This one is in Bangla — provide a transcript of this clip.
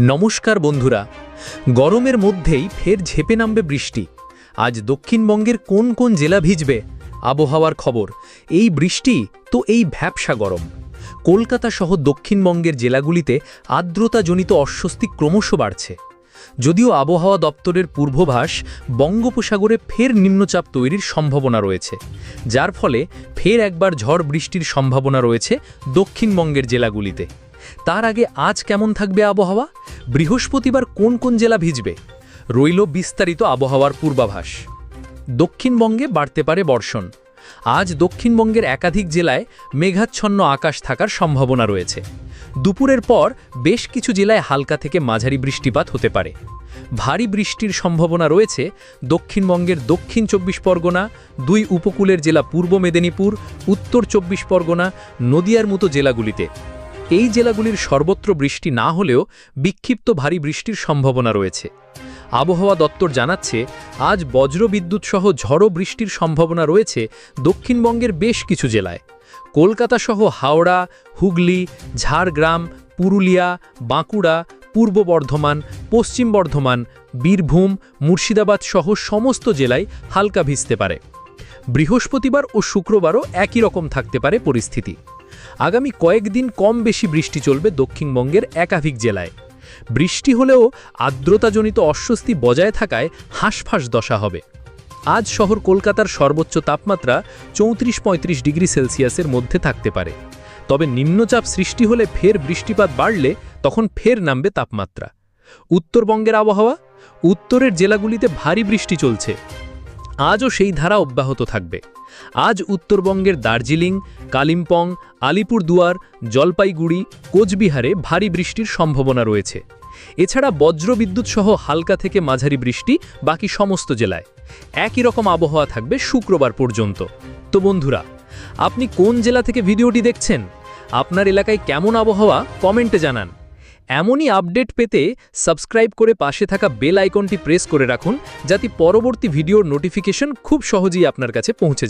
নমস্কার বন্ধুরা, গরমের মধ্যেই ফের ঝেপে নামবে বৃষ্টি। আজ দক্ষিণবঙ্গের কোন কোন জেলা ভিজবে? আবহাওয়ার খবর। এই বৃষ্টি তো এই ভ্যাবসা গরম। কলকাতা সহ দক্ষিণবঙ্গের জেলাগুলিতে আর্দ্রতাজনিত অস্বস্তি ক্রমশ বাড়ছে। যদিও আবহাওয়া দপ্তরের পূর্বভাস, বঙ্গোপসাগরে ফের নিম্নচাপ তৈরির সম্ভাবনা রয়েছে। যার ফলে ফের একবার ঝড় বৃষ্টির সম্ভাবনা রয়েছে দক্ষিণবঙ্গের জেলাগুলিতে। তার আগে আজ কেমন থাকবে আবহাওয়া? বৃহস্পতিবার কোন কোন জেলা ভিজবে? রইল বিস্তারিত আবহাওয়ার পূর্বাভাস। দক্ষিণবঙ্গে বাড়তে পারে বর্ষণ। আজ দক্ষিণবঙ্গের একাধিক জেলায় মেঘাচ্ছন্ন আকাশ থাকার সম্ভাবনা রয়েছে। দুপুরের পর বেশ কিছু জেলায় হালকা থেকে মাঝারি বৃষ্টিপাত হতে পারে। ভারী বৃষ্টির সম্ভাবনা রয়েছে দক্ষিণবঙ্গের দক্ষিণ চব্বিশ পরগনা, দুই উপকূলের জেলা পূর্ব মেদিনীপুর, উত্তর চব্বিশ পরগনা, নদিয়ার মতো জেলাগুলিতে। এই জেলাগুলির সর্বত্র বৃষ্টি না হলেও বিক্ষিপ্ত ভারী বৃষ্টির সম্ভাবনা রয়েছে। আবহাওয়া দপ্তর জানাচ্ছে, আজ বজ্রবিদ্যুৎ সহ ঝড়ো বৃষ্টির সম্ভাবনা রয়েছে দক্ষিণবঙ্গের বেশ কিছু জেলায়। কলকাতা সহ হাওড়া, হুগলি, ঝাড়গ্রাম, পুরুলিয়া, বাঁকুড়া, পূর্ব বর্ধমান, পশ্চিম বর্ধমান, বীরভূম, মুর্শিদাবাদ সহ সমস্ত জেলায় হালকা ভিজতে পারে। বৃহস্পতিবার ও শুক্রবারও একই রকম থাকতে পারে পরিস্থিতি। আগামী কয়েকদিন কম বেশি বৃষ্টি চলবে দক্ষিণবঙ্গের একাধিক জেলায়। বৃষ্টি হলেও আর্দ্রতাজনিত অস্বস্তি বজায় থাকায় হাঁসফাঁস দশা হবে। আজ শহর কলকাতার সর্বোচ্চ তাপমাত্রা চৌত্রিশ পঁয়ত্রিশ ডিগ্রি সেলসিয়াসের মধ্যে থাকতে পারে। তবে নিম্নচাপ সৃষ্টি হলে ফের বৃষ্টিপাত বাড়লে তখন ফের নামবে তাপমাত্রা। উত্তরবঙ্গের আবহাওয়া, উত্তরের জেলাগুলিতে ভারী বৃষ্টি চলছে। আজও সেই ধারা অব্যাহত থাকবে। আজ উত্তরবঙ্গের দার্জিলিং, কালিম্পং, আলিপুরদুয়ার, জলপাইগুড়ি, কোচবিহারে ভারী বৃষ্টির সম্ভাবনা রয়েছে। এছাড়া বজ্রবিদ্যুৎ সহ হালকা থেকে মাঝারি বৃষ্টি বাকি সমস্ত জেলায়। একই রকম আবহাওয়া থাকবে শুক্রবার পর্যন্ত। তো বন্ধুরা, আপনি কোন জেলা থেকে ভিডিওটি দেখছেন? আপনার এলাকায় কেমন আবহাওয়া? কমেন্টে জানান। এমনই আপডেট পেতে সাবস্ক্রাইব করে পাশে থাকা বেল আইকনটি প্রেস করে রাখুন, যাতে পরবর্তী ভিডিওর নোটিফিকেশন খুব সহজেই আপনার কাছে পৌঁছে যায়।